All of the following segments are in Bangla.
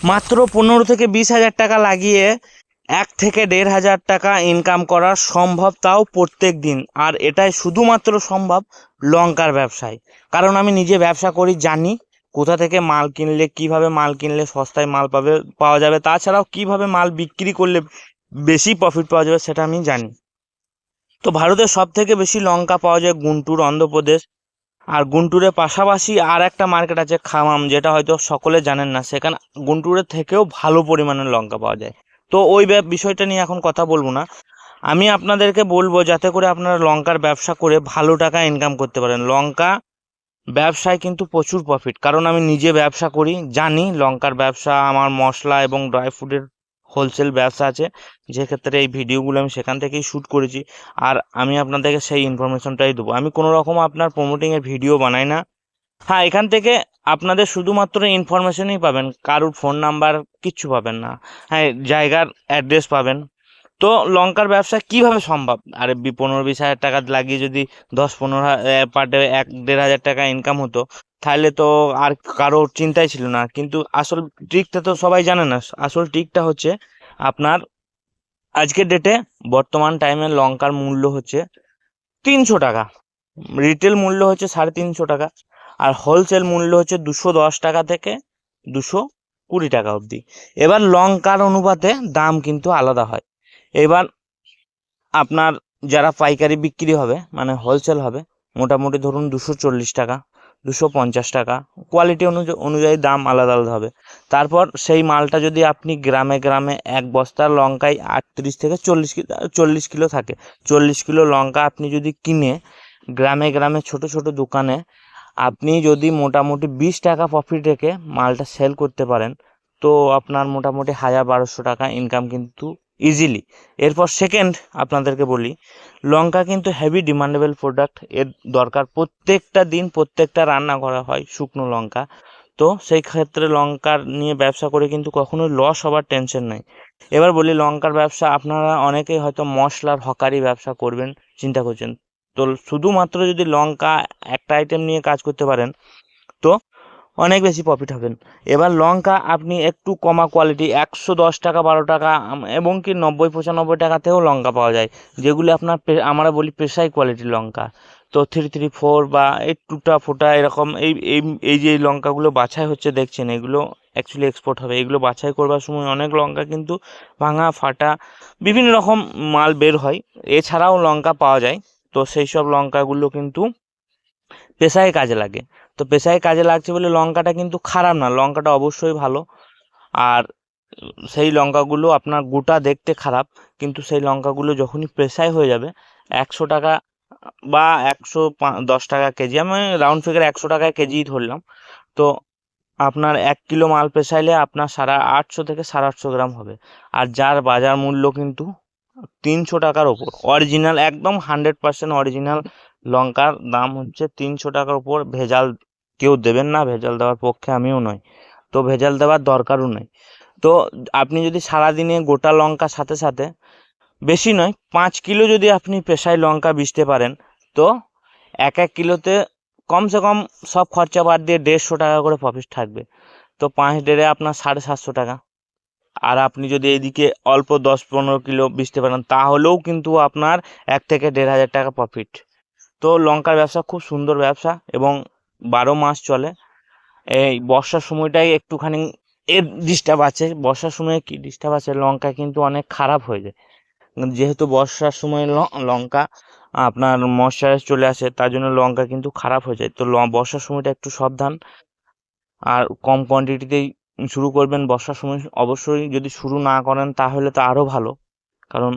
মাত্র পনেরো থেকে বিশ হাজার টাকা লাগিয়ে এক থেকে দেড় হাজার টাকা ইনকাম করা সম্ভব তাও প্রত্যেক দিন। আর এটাই শুধুমাত্র সম্ভব লঙ্কার ব্যবসায়। কারণ আমি নিজে ব্যবসা করি, জানি কোথা থেকে মাল কিনলে, কীভাবে মাল কিনলে সস্তায় মাল পাবে, পাওয়া যাবে। তাছাড়াও কীভাবে মাল বিক্রি করলে বেশি প্রফিট পাওয়া যাবে সেটা আমি জানি। তো ভারতের সব থেকে বেশি লঙ্কা পাওয়া যায় গুন্টুর অন্ধ্রপ্রদেশ। আর গুন্টুরের পাশাপাশি আর একটা মার্কেট আছে খামাম, যেটা হয়তো সকলে জানেন না। সেখানে গুন্টুরের থেকেও ভালো পরিমাণের লঙ্কা পাওয়া যায়। তো ওই বিষয়টা নিয়ে এখন কথা বলব না। আমি আপনাদেরকে বলব, যাতে করে আপনারা লঙ্কার ব্যবসা করে ভালো টাকা ইনকাম করতে পারেন। লঙ্কা ব্যবসায় কিন্তু প্রচুর প্রফিট কারণ আমি নিজে ব্যবসা করি, জানি লঙ্কার ব্যবসা, আমার মশলা এবং ড্রাই ফ্রুটের হোলসেল ব্যবসা আছে, যে ক্ষেত্রে এই ভিডিওগুলো আমি সেখান থেকেই শ্যুট করেছি। আর আমি আপনাদেরকে সেই ইনফরমেশনটাই দেবো। আমি কোনো রকম আপনার প্রমোটিংয়ের ভিডিও বানাই না। হ্যাঁ এখান থেকে আপনাদের শুধুমাত্র ইনফরমেশনই পাবেন। কারুর ফোন নাম্বার কিচ্ছু পাবেন না। হ্যাঁ জায়গার অ্যাড্রেস পাবেন। তো লঙ্কার ব্যবসা কীভাবে সম্ভব? আরে পনেরো বিশ হাজার টাকা লাগিয়ে যদি দশ পনেরো পার ডে এক, দেড় হাজার টাকা ইনকাম হতো তাহলে তো আর কারও চিন্তাই ছিল না। কিন্তু আসল ট্রিকটা তো সবাই জানে না। আসল ট্রিকটা হচ্ছে আপনার আজকের ডেটে বর্তমান টাইমে লঙ্কার মূল্য হচ্ছে তিনশো টাকা। রিটেল মূল্য হচ্ছে সাড়ে তিনশো টাকা। আর হোলসেল মূল্য হচ্ছে দুশো দশ টাকা থেকে দুশো কুড়ি টাকা অবধি। এবার লঙ্কার অনুপাতে দাম কিন্তু আলাদা হয়। এবার আপনার যারা পাইকারি বিক্রি হবে মানে হোলসেল হবে, মোটামুটি ধরুন দুশো চল্লিশ টাকা। দুশো পঞ্চাশ টাকা। কোয়ালিটি অনুযায়ী অনুযায়ী দাম আলাদা আলাদা হবে। তারপর সেই মালটা যদি আপনি গ্রামে গ্রামে এক বস্তা লঙ্কায় আটত্রিশ থেকে চল্লিশ কিলো চল্লিশ কিলো থাকে, চল্লিশ কিলো লঙ্কা আপনি যদি কিনে গ্রামে গ্রামে ছোট ছোট দোকানে, আপনি যদি মোটামুটি বিশ টাকা প্রফিট রেখে মালটা সেল করতে পারেন, তো আপনার মোটামুটি হাজার বারোশো টাকা ইনকাম কিন্তু ইজিলি এরপর সেকেন্ড আপনাদেরকে বলি, লঙ্কা কিন্তু হেভি ডিমান্ডেবল প্রোডাক্টের দরকার প্রত্যেকটা দিন প্রত্যেকটা রান্না করা হয় শুকনো লঙ্কা। তো সেই ক্ষেত্রে লঙ্কার নিয়ে ব্যবসা করে কিন্তু কখনোই লস হওয়ার টেনশন নেই। এবার বলি, লঙ্কার ব্যবসা আপনারা অনেকেই হয়তো মশলার হকারি ব্যবসা করবেন, চিন্তা করছেন। তো শুধুমাত্র যদি লঙ্কা একটা আইটেম নিয়ে কাজ করতে পারেন, তো অনেক বেশি প্রফিট হবেন। এবার লঙ্কা আপনি একটু কমা কোয়ালিটি একশো দশ টাকা, বারো টাকা এবং কি নব্বই, পঁচানব্বই টাকাতেও লঙ্কা পাওয়া যায়। যেগুলি আপনার আমরা বলি পেশাই কোয়ালিটির লঙ্কা। তো থ্রি থ্রি ফোর বা এই টুটা ফোটা এরকম এই এই যে লঙ্কাগুলো বাছাই হচ্ছে দেখছেন, এগুলো অ্যাকচুয়ালি এক্সপোর্ট হবে। এগুলো বাছাই করবার সময় অনেক লঙ্কা কিন্তু ভাঙা, ফাটা বিভিন্ন রকম মাল বের হয়। এছাড়াও লঙ্কা পাওয়া যায়। তো সেই সব লঙ্কাগুলো কিন্তু পেশায় কাজে লাগে। তো পেশায় কাজে লাগছে বলে লঙ্কাটা কিন্তু খারাপ না, লঙ্কাটা অবশ্যই ভালো। আর সেই লঙ্কাগুলো আপনার গোটা দেখতে খারাপ, কিন্তু সেই লঙ্কাগুলো যখনই পেশায় হয়ে যাবে, একশো টাকা বা একশো দশ টাকা কেজি, আমি রাউন্ড ফিগার একশো টাকায় কেজিই ধরলাম। তো আপনার এক কিলো মাল পেশাইলে আপনার সাড়ে আটশো থেকে সাড়ে আটশো গ্রাম হবে। আর যার বাজার মূল্য কিন্তু তিনশো টাকার ওপর। অরিজিনাল, একদম হান্ড্রেড পার্সেন্ট অরিজিনাল লঙ্কার দাম হচ্ছে তিনশো টাকার ওপর, ভেজাল কেউ দেবেন না, ভেজাল দেওয়ার পক্ষে আমিও নয় তো ভেজাল দেওয়ার দরকারও নেই। তো আপনি যদি সারাদিনে গোটা লঙ্কার সাথে সাথে, বেশি নয়, পাঁচ কিলো যদি আপনি পেশায় লঙ্কা বিচতে পারেন, তো এক এক কিলোতে কমসে কম সব খরচা বাদ দিয়ে দেড়শো টাকা করে প্রফিট থাকবে। তো পাঁচ ডেড়ে আপনার সাড়ে সাতশো টাকা। আর আপনি যদি এইদিকে অল্প দশ পনেরো কিলো বেচতে পারেন, তাহলেও কিন্তু আপনার এক থেকে দেড় হাজার টাকা প্রফিট তো লঙ্কার ব্যবসা খুব সুন্দর ব্যবসা এবং বারো মাস চলে। এই বর্ষার সময়টাই একটুখানি এর ডিস্টার্ব আছে। বর্ষার সময় কি ডিস্টার্ব আছে? লঙ্কা কিন্তু অনেক খারাপ হয়ে যায়। যেহেতু বর্ষার সময় লঙ্কা আপনার ময়শ্চারাইজ চলে আসে, তার জন্য লঙ্কা কিন্তু খারাপ হয়ে যায়। তো বর্ষার সময়টা একটু সাবধান। আর কম কোয়ান্টিটিতেই শুরু করবেন বর্ষার সময়। অবশ্যই যদি শুরু না করেন তাহলে তো আরও ভালো। কারণ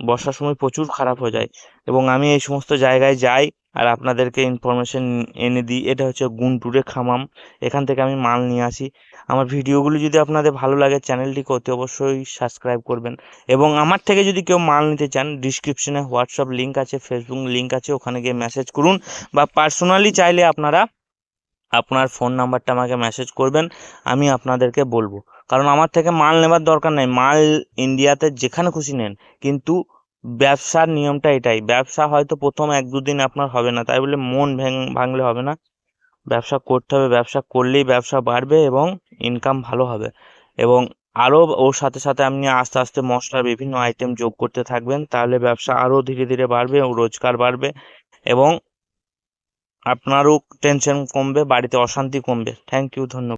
বর্ষার সময় প্রচুর খারাপ হয়ে যায়। এবং আমি এই সমস্ত জায়গায় যাই আর আপনাদেরকে ইনফরমেশন এনে দিই, এটা হচ্ছে গুন্টুরে খামাম। এখান থেকে আমি মাল নিয়ে আসি। আমার ভিডিওগুলো যদি আপনাদের ভালো লাগে চ্যানেলটিকে অতি অবশ্যই সাবস্ক্রাইব করবেন। এবং আমার থেকে যদি কেউ মাল নিতে চান ডিসক্রিপশনে হোয়াটসঅ্যাপ লিঙ্ক আছে ফেসবুক লিঙ্ক আছে, ওখানে গিয়ে মেসেজ করুন। বা পার্সোনালি চাইলে আপনারা আপনার ফোন নাম্বারটা আমাকে মেসেজ করবেন, আমি আপনাদেরকে বলব। কারণ আমার থেকে মাল নেবার দরকার নেই। মাল ইন্ডিয়াতে যেখানে খুশি নেন। কিন্তু ব্যবসার নিয়মটা এটাই। ব্যবসা হয়তো প্রথম এক দুদিন আপনার হবে না, তাই বলে মন ভেঙ, ভাঙলে হবে না। ব্যবসা করতে হবে, ব্যবসা করলেই ব্যবসা বাড়বে এবং ইনকাম ভালো হবে। এবং আরও ওর সাথে সাথে আপনি আস্তে আস্তে মশলার বিভিন্ন আইটেম যোগ করতে থাকবেন, তাহলে ব্যবসা আরও ধীরে ধীরে বাড়বে ও রোজগার বাড়বে এবং আপনারও টেনশন কমবে, বাড়িতে অশান্তি কমবে। থ্যাংক ইউ ধন্যবাদ।